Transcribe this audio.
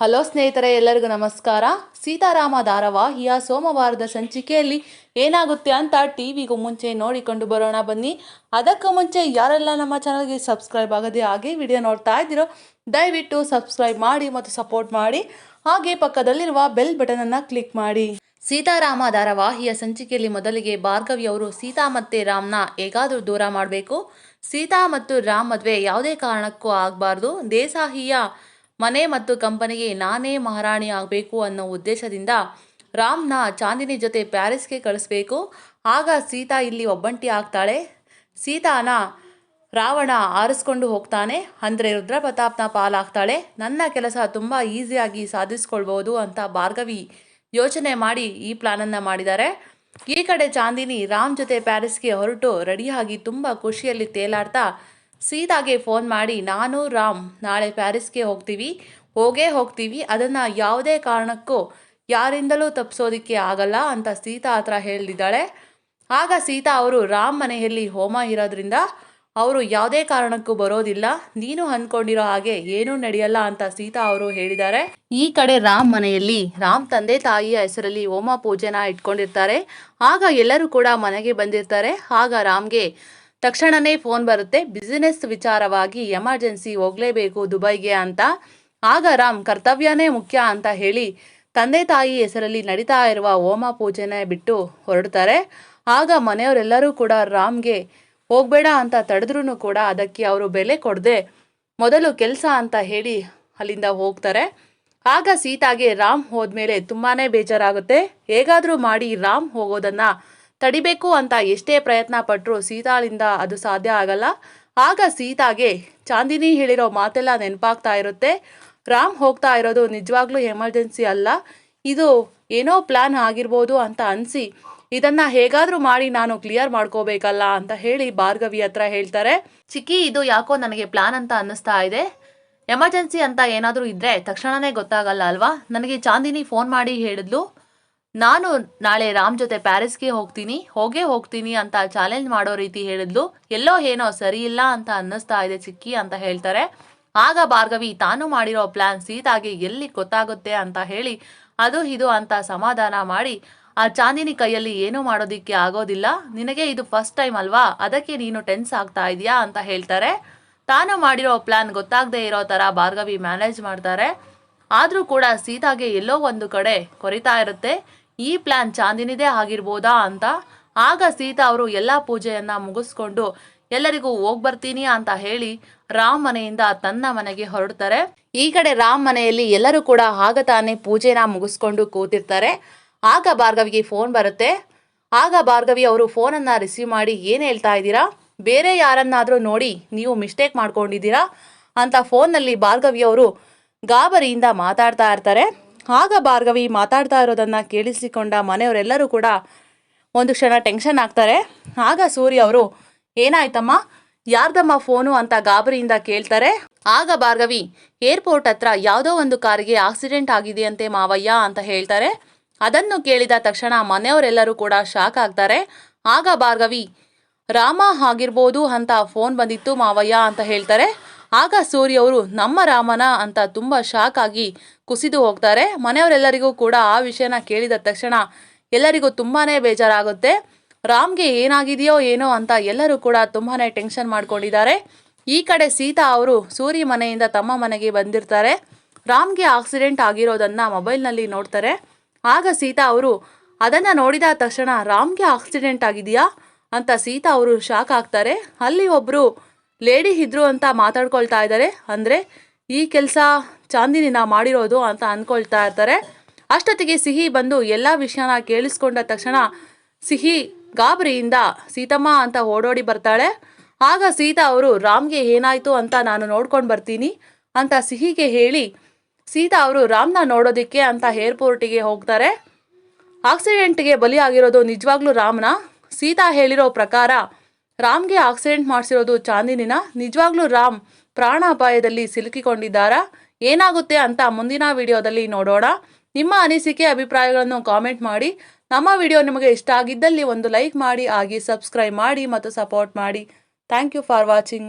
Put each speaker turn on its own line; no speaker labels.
Hello ಸ್ನೇಹಿತರೆ, ಎಲ್ಲರಿಗೂ ನಮಸ್ಕಾರ. ಸೀತಾರಾಮ ಧಾರಾವಾಹಿಯ ಸೋಮವಾರದ ಸಂಚಿಕೆಯಲ್ಲಿ ಏನಾಗುತ್ತೆ ಅಂತ ಟಿ ವಿಗೂ ಮುಂಚೆ ನೋಡಿಕೊಂಡು ಬರೋಣ ಬನ್ನಿ. ಅದಕ್ಕೂ ಮುಂಚೆ ಯಾರೆಲ್ಲ ನಮ್ಮ ಚಾನಲ್ಗೆ ಸಬ್ಸ್ಕ್ರೈಬ್ ಆಗದೆ ಹಾಗೆ ವಿಡಿಯೋ ನೋಡ್ತಾ ಇದ್ದೀರೋ, ದಯವಿಟ್ಟು ಸಬ್ಸ್ಕ್ರೈಬ್ ಮಾಡಿ ಮತ್ತು ಸಪೋರ್ಟ್ ಮಾಡಿ. ಹಾಗೆ ಪಕ್ಕದಲ್ಲಿರುವ ಬೆಲ್ ಬಟನನ್ನು ಕ್ಲಿಕ್ ಮಾಡಿ. ಸೀತಾರಾಮ ಧಾರಾವಾಹಿಯ ಸಂಚಿಕೆಯಲ್ಲಿ ಮೊದಲಿಗೆ ಭಾರ್ಗವಿ ಅವರು ಸೀತಾ ಮತ್ತೆ ರಾಮ್ನ ಹೇಗಾದರೂ ದೂರ ಮಾಡಬೇಕು. ಸೀತಾ ಮತ್ತು ರಾಮ್ ಮದುವೆ ಯಾವುದೇ ಕಾರಣಕ್ಕೂ ಆಗಬಾರ್ದು. ದೇಸಾಹಿಯ ಮನೆ ಮತ್ತು ಕಂಪನಿಗೆ ನಾನೇ ಮಹಾರಾಣಿ ಆಗಬೇಕು ಅನ್ನೋ ಉದ್ದೇಶದಿಂದ ರಾಮ್ನ ಚಾಂದಿನಿ ಜೊತೆ ಪ್ಯಾರಿಸ್ಗೆ ಕಳಿಸ್ಬೇಕು. ಆಗ ಸೀತಾ ಇಲ್ಲಿ ಒಬ್ಬಂಟಿ ಆಗ್ತಾಳೆ. ಸೀತಾನ ರಾವಣ ಆರಿಸ್ಕೊಂಡು ಹೋಗ್ತಾನೆ. ಅಂದರೆ ರುದ್ರಪ್ರತಾಪ್ನ ಪಾಲಾಗ್ತಾಳೆ. ನನ್ನ ಕೆಲಸ ತುಂಬ ಈಸಿಯಾಗಿ ಸಾಧಿಸ್ಕೊಳ್ಬೋದು ಅಂತ ಭಾರ್ಗವಿ ಯೋಚನೆ ಮಾಡಿ ಈ ಪ್ಲಾನನ್ನು ಮಾಡಿದ್ದಾರೆ. ಈ ಕಡೆ ಚಾಂದಿನಿ ರಾಮ್ ಜೊತೆ ಪ್ಯಾರಿಸ್ಗೆ ಹೊರಟು ರೆಡಿಯಾಗಿ ತುಂಬ ಖುಷಿಯಲ್ಲಿ ತೇಲಾಡ್ತಾ ಸೀತಾಗೆ ಫೋನ್ ಮಾಡಿ, ನಾನು ರಾಮ್, ನಾಳೆ ಪ್ಯಾರಿಸ್ಗೆ ಹೋಗ್ತೀವಿ. ಹೋಗೇ ಹೋಗ್ತೀವಿ. ಅದನ್ನು ಯಾವುದೇ ಕಾರಣಕ್ಕೂ ಯಾರಿಂದಲೂ ತಪ್ಪಿಸೋದಕ್ಕೆ ಆಗಲ್ಲ ಅಂತ ಸೀತಾ ಹತ್ರ ಹೇಳಿದ್ದಾಳೆ ಆಗ ಸೀತಾ ಅವರು, ರಾಮ್ ಮನೆಯಲ್ಲಿ ಹೋಮ ಇರೋದ್ರಿಂದ ಅವರು ಯಾವುದೇ ಕಾರಣಕ್ಕೂ ಬರೋದಿಲ್ಲ. ನೀನು ಅಂದ್ಕೊಂಡಿರೋ ಹಾಗೆ ಏನೂ ನಡೆಯಲ್ಲ ಅಂತ ಸೀತಾ ಅವರು ಹೇಳಿದ್ದಾರೆ. ಈ ಕಡೆ ರಾಮ್ ಮನೆಯಲ್ಲಿ, ರಾಮ್ ತಂದೆ ತಾಯಿಯ ಹೆಸರಲ್ಲಿ ಹೋಮ ಪೂಜೆನ ಇಟ್ಕೊಂಡಿರ್ತಾರೆ. ಆಗ ಎಲ್ಲರೂ ಕೂಡ ಮನೆಗೆ ಬಂದಿರ್ತಾರೆ. ಆಗ ರಾಮ್ಗೆ ತಕ್ಷಣನೇ ಫೋನ್ ಬರುತ್ತೆ. ಬಿಸಿನೆಸ್ ವಿಚಾರವಾಗಿ ಎಮರ್ಜೆನ್ಸಿ ಹೋಗಲೇಬೇಕು ದುಬೈಗೆ ಅಂತ. ಆಗ ರಾಮ್, ಕರ್ತವ್ಯನೇ ಮುಖ್ಯ ಅಂತ ಹೇಳಿ ತಂದೆ ತಾಯಿ ಹೆಸರಲ್ಲಿ ನಡೀತಾ ಇರುವ ಹೋಮ ಪೂಜೆನೇ ಬಿಟ್ಟು ಹೊರಡ್ತಾರೆ. ಆಗ ಮನೆಯವರೆಲ್ಲರೂ ಕೂಡ ರಾಮ್ಗೆ ಹೋಗಬೇಡ ಅಂತ ತಡೆದ್ರೂ ಕೂಡ ಅದಕ್ಕೆ ಅವರು ಬೆಲೆ ಕೊಡದೆ ಮೊದಲು ಕೆಲಸ ಅಂತ ಹೇಳಿ ಅಲ್ಲಿಂದ ಹೋಗ್ತಾರೆ. ಆಗ ಸೀತಾಗೆ ರಾಮ್ ಹೋದ್ಮೇಲೆ ತುಂಬಾ ಬೇಜಾರಾಗುತ್ತೆ. ಹೇಗಾದರೂ ಮಾಡಿ ರಾಮ್ ಹೋಗೋದನ್ನು ತಡಿಬೇಕು ಅಂತ ಎಷ್ಟೇ ಪ್ರಯತ್ನ ಪಟ್ಟರು ಸೀತಾಳಿಂದ ಅದು ಸಾಧ್ಯ ಆಗಲ್ಲ. ಆಗ ಸೀತಾಗೆ, ಚಾಂದಿನಿ ಹೇಳಿರೋ ಮಾತೆಲ್ಲ ನೆನಪಾಗ್ತಾ ಇರುತ್ತೆ. ರಾಮ್ ಹೋಗ್ತಾ ಇರೋದು ನಿಜವಾಗ್ಲೂ ಎಮರ್ಜೆನ್ಸಿ ಅಲ್ಲ. ಇದು ಏನೋ ಪ್ಲಾನ್ ಆಗಿರ್ಬೋದು ಅಂತ ಅನಿಸಿ, ಇದನ್ನ ಹೇಗಾದರೂ ಮಾಡಿ ನಾನು ಕ್ಲಿಯರ್ ಮಾಡ್ಕೋಬೇಕಲ್ಲ ಅಂತ ಹೇಳಿ ಭಾರ್ಗವಿ ಹತ್ರ ಹೇಳ್ತಾರೆ. ಚಿಕ್ಕಿ, ಇದು ಯಾಕೋ ನನಗೆ ಪ್ಲಾನ್ ಅಂತ ಅನ್ನಿಸ್ತಾ ಇದೆ. ಎಮರ್ಜೆನ್ಸಿ ಅಂತ ಏನಾದರೂ ಇದ್ರೆ ತಕ್ಷಣನೇ ಗೊತ್ತಾಗಲ್ಲ ಅಲ್ವಾ? ನನಗೆ ಚಾಂದಿನಿ ಫೋನ್ ಮಾಡಿ ಹೇಳಿದ್ಲು. ನಾನು ನಾಳೆ ರಾಮ್ ಜೊತೆ ಪ್ಯಾರಿಸ್ಗೆ ಹೋಗ್ತೀನಿ, ಹೋಗೇ ಹೋಗ್ತೀನಿ ಅಂತ ಚಾಲೆಂಜ್ ಮಾಡೋ ರೀತಿ ಹೇಳಿದ್ಲು. ಎಲ್ಲೋ ಏನೋ ಸರಿ ಇಲ್ಲ ಅಂತ ಅನ್ನಿಸ್ತಾ ಇದೆ ಚಿಕ್ಕಿ ಅಂತ ಹೇಳ್ತಾರೆ. ಆಗ ಭಾರ್ಗವಿ, ತಾನು ಮಾಡಿರೋ ಪ್ಲಾನ್ ಸೀತಾಗೆ ಎಲ್ಲಿ ಗೊತ್ತಾಗುತ್ತೆ ಅಂತ ಹೇಳಿ, ಅದು ಇದು ಅಂತ ಸಮಾಧಾನ ಮಾಡಿ, ಆ ಚಾಂದಿನಿ ಕೈಯಲ್ಲಿ ಏನೂ ಮಾಡೋದಿಕ್ಕೆ ಆಗೋದಿಲ್ಲ. ನಿನಗೆ ಇದು ಫಸ್ಟ್ ಟೈಮ್ ಅಲ್ವಾ? ಅದಕ್ಕೆ ನೀನು ಟೆನ್ಸ್ ಆಗ್ತಾ ಇದೆಯಾ ಅಂತ ಹೇಳ್ತಾರೆ. ತಾನು ಮಾಡಿರೋ ಪ್ಲಾನ್ ಗೊತ್ತಾಗದೇ ಇರೋ ಥರ ಭಾರ್ಗವಿ ಮ್ಯಾನೇಜ್ ಮಾಡ್ತಾರೆ. ಆದರೂ ಕೂಡ ಸೀತಾಗೆ ಎಲ್ಲೋ ಒಂದು ಕಡೆ ಕೊರಿತಾ ಇರುತ್ತೆ. ಈ ಪ್ಲಾನ್ ಚಾಂದಿನಿದೇ ಆಗಿರ್ಬೋದಾ ಅಂತ? ಆಗ ಸೀತಾ ಅವರು ಎಲ್ಲ ಪೂಜೆಯನ್ನ ಮುಗಿಸ್ಕೊಂಡು, ಎಲ್ಲರಿಗೂ ಹೋಗ್ ಬರ್ತೀನಿ ಅಂತ ಹೇಳಿ ರಾಮ್ ಮನೆಯಿಂದ ತನ್ನ ಮನೆಗೆ ಹೊರಡ್ತಾರೆ. ಈ ಕಡೆ ರಾಮ್ ಮನೆಯಲ್ಲಿ ಎಲ್ಲರೂ ಕೂಡ ಆಗ ತಾನೇ ಪೂಜೆನ ಮುಗಿಸ್ಕೊಂಡು ಕೂತಿರ್ತಾರೆ. ಆಗ ಭಾರ್ಗವಿಗೆ ಫೋನ್ ಬರುತ್ತೆ. ಆಗ ಭಾರ್ಗವಿ ಅವರು ಫೋನನ್ನು ರಿಸೀವ್ ಮಾಡಿ, ಏನು ಹೇಳ್ತಾ ಇದ್ದೀರಾ? ಬೇರೆ ಯಾರನ್ನಾದರೂ ನೋಡಿ ನೀವು ಮಿಸ್ಟೇಕ್ ಮಾಡ್ಕೊಂಡಿದ್ದೀರಾ? ಅಂತ ಫೋನ್ನಲ್ಲಿ ಭಾರ್ಗವಿ ಅವರು ಗಾಬರಿಯಿಂದ ಮಾತಾಡ್ತಾ ಇರ್ತಾರೆ. ಆಗ ಭಾರ್ಗವಿ ಮಾತಾಡ್ತಾ ಇರೋದನ್ನು ಕೇಳಿಸಿಕೊಂಡ ಮನೆಯವರೆಲ್ಲರೂ ಕೂಡ ಒಂದು ಕ್ಷಣ ಟೆನ್ಷನ್ ಆಗ್ತಾರೆ. ಆಗ ಸೂರ್ಯ ಅವರು, ಏನಾಯ್ತಮ್ಮ? ಯಾರ್ದಮ್ಮ ಫೋನು? ಅಂತ ಗಾಬರಿಯಿಂದ ಕೇಳ್ತಾರೆ. ಆಗ ಭಾರ್ಗವಿ, ಏರ್ಪೋರ್ಟ್ ಹತ್ರ ಯಾವುದೋ ಒಂದು ಕಾರಿಗೆ ಆಕ್ಸಿಡೆಂಟ್ ಆಗಿದೆಯಂತೆ ಮಾವಯ್ಯ ಅಂತ ಹೇಳ್ತಾರೆ. ಅದನ್ನು ಕೇಳಿದ ತಕ್ಷಣ ಮನೆಯವರೆಲ್ಲರೂ ಕೂಡ ಶಾಕ್ ಆಗ್ತಾರೆ. ಆಗ ಭಾರ್ಗವಿ, ರಾಮ ಆಗಿರ್ಬೋದು ಅಂತ ಫೋನ್ ಬಂದಿತ್ತು ಮಾವಯ್ಯ ಅಂತ ಹೇಳ್ತಾರೆ. ಆಗ ಸೂರ್ಯ ಅವರು, ನಮ್ಮ ರಾಮನ ಅಂತ ತುಂಬ ಶಾಕ್ ಆಗಿ ಕುಸಿದು ಹೋಗ್ತಾರೆ. ಮನೆಯವರೆಲ್ಲರಿಗೂ ಕೂಡ ಆ ವಿಷಯನ ಕೇಳಿದ ತಕ್ಷಣ ಎಲ್ಲರಿಗೂ ತುಂಬಾ ಬೇಜಾರಾಗುತ್ತೆ. ರಾಮ್ಗೆ ಏನಾಗಿದೆಯೋ ಏನೋ ಅಂತ ಎಲ್ಲರೂ ಕೂಡ ತುಂಬಾ ಟೆನ್ಷನ್ ಮಾಡ್ಕೊಂಡಿದ್ದಾರೆ. ಈ ಕಡೆ ಸೀತಾ ಅವರು ಸೂರಿ ಮನೆಯಿಂದ ತಮ್ಮ ಮನೆಗೆ ಬಂದಿರ್ತಾರೆ. ರಾಮ್ಗೆ ಆಕ್ಸಿಡೆಂಟ್ ಆಗಿರೋದನ್ನ ಮೊಬೈಲ್ನಲ್ಲಿ ನೋಡ್ತಾರೆ. ಆಗ ಸೀತಾ ಅವರು, ಅದನ್ನು ನೋಡಿದ ತಕ್ಷಣ ರಾಮ್ಗೆ ಆಕ್ಸಿಡೆಂಟ್ ಆಗಿದೆಯಾ? ಅಂತ ಸೀತಾ ಅವರು ಶಾಕ್ ಆಗ್ತಾರೆ. ಅಲ್ಲಿ ಒಬ್ಬರು ಲೇಡಿ ಇದ್ರು ಅಂತ ಮಾತಾಡ್ಕೊಳ್ತಾ ಇದ್ದಾರೆ. ಅಂದರೆ ಈ ಕೆಲಸ ಚಾಂದಿನಿನ ಮಾಡಿರೋದು ಅಂತ ಅಂದ್ಕೊಳ್ತಾ ಇರ್ತಾರೆ. ಅಷ್ಟೊತ್ತಿಗೆ ಸಿಹಿ ಬಂದು ಎಲ್ಲ ವಿಷಯನ ಕೇಳಿಸ್ಕೊಂಡ ತಕ್ಷಣ ಸಿಹಿ ಗಾಬರಿಯಿಂದ ಸೀತಮ್ಮ ಅಂತ ಓಡೋಡಿ ಬರ್ತಾಳೆ. ಆಗ ಸೀತಾ ಅವರು, ರಾಮ್ಗೆ ಏನಾಯಿತು ಅಂತ ನಾನು ನೋಡ್ಕೊಂಡು ಬರ್ತೀನಿ ಅಂತ ಸಿಹಿಗೆ ಹೇಳಿ, ಸೀತಾ ಅವರು ರಾಮ್ನ ನೋಡೋದಕ್ಕೆ ಅಂತ ಏರ್ಪೋರ್ಟಿಗೆ ಹೋಗ್ತಾರೆ. ಆಕ್ಸಿಡೆಂಟ್ಗೆ ಬಲಿಯಾಗಿರೋದು ನಿಜವಾಗ್ಲೂ ರಾಮ್ನ. ಸೀತಾ ಹೇಳಿರೋ ಪ್ರಕಾರ ರಾಮ್ಗೆ ಆಕ್ಸಿಡೆಂಟ್ ಮಾಡಿಸಿರೋದು ಚಾಂದಿನಿನ. ನಿಜವಾಗ್ಲೂ ರಾಮ್ ಪ್ರಾಣಾಪಾಯದಲ್ಲಿ ಸಿಲುಕಿಕೊಂಡಿದ್ದಾರಾ. ಏನಾಗುತ್ತೆ ಅಂತ ಮುಂದಿನ ವಿಡಿಯೋದಲ್ಲಿ ನೋಡೋಣ. ನಿಮ್ಮ ಅನಿಸಿಕೆ, ಅಭಿಪ್ರಾಯಗಳನ್ನು ಕಾಮೆಂಟ್ ಮಾಡಿ. ನಮ್ಮ ವಿಡಿಯೋ ನಿಮಗೆ ಇಷ್ಟ ಆಗಿದ್ದಲ್ಲಿ ಒಂದು ಲೈಕ್ ಮಾಡಿ ಆಗಿ ಸಬ್ಸ್ಕ್ರೈಬ್ ಮಾಡಿ ಮತ್ತು ಸಪೋರ್ಟ್ ಮಾಡಿ. Thank you for watching.